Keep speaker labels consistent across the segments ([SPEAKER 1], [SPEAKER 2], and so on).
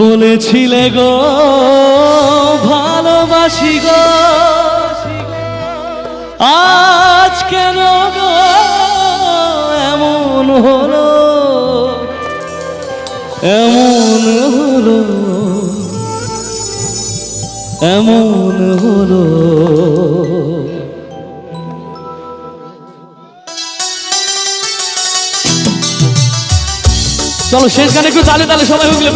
[SPEAKER 1] বলেছিলে গো, ভালোবাসি গো। আজ কেন গো এমন হলো? এমন হলো? এমন হলো? চলো শেষ গানে একটু তালে তালে সবাই হয়ে গেলে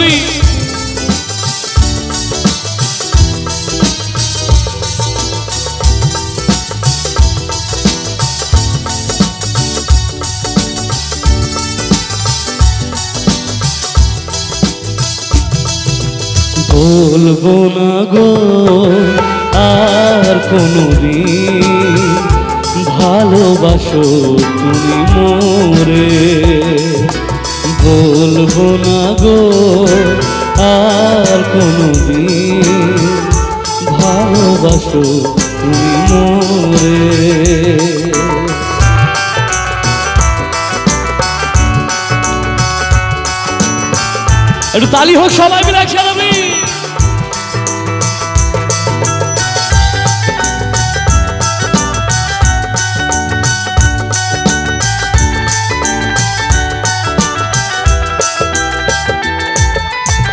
[SPEAKER 1] বলব না গো, আর কোনদিন ভালোবাসো তুমি মোরে। বলব না গো, আর কোনদিন ভালোবাসো তুমি মোরে। একটু তালি হোক সবাই মিলে একসাথে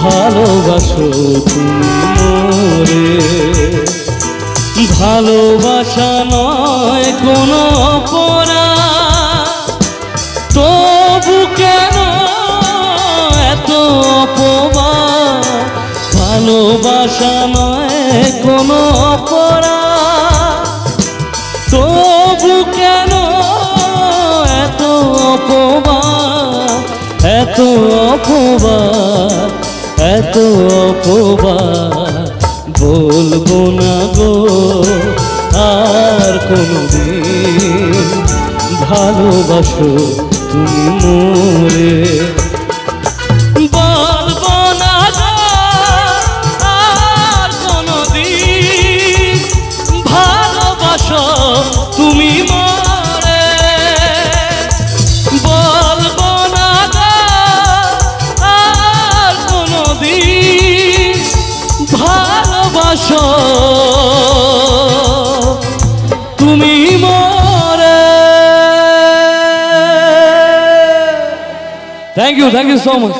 [SPEAKER 1] ভালোবাসো তুমি ভালোবাসা নয় কোনো অপরাধ। তবু কেন এত অপমান ভালোবাসা নয় কোনো অপরাধ। তবু কেন এত অপবা এত অপমান এত অপমান বলব না গো আর কোনদিন ভালোবাসো তুমি মোরে। তুমি মরে তুমি মরে। Thank you thank you so much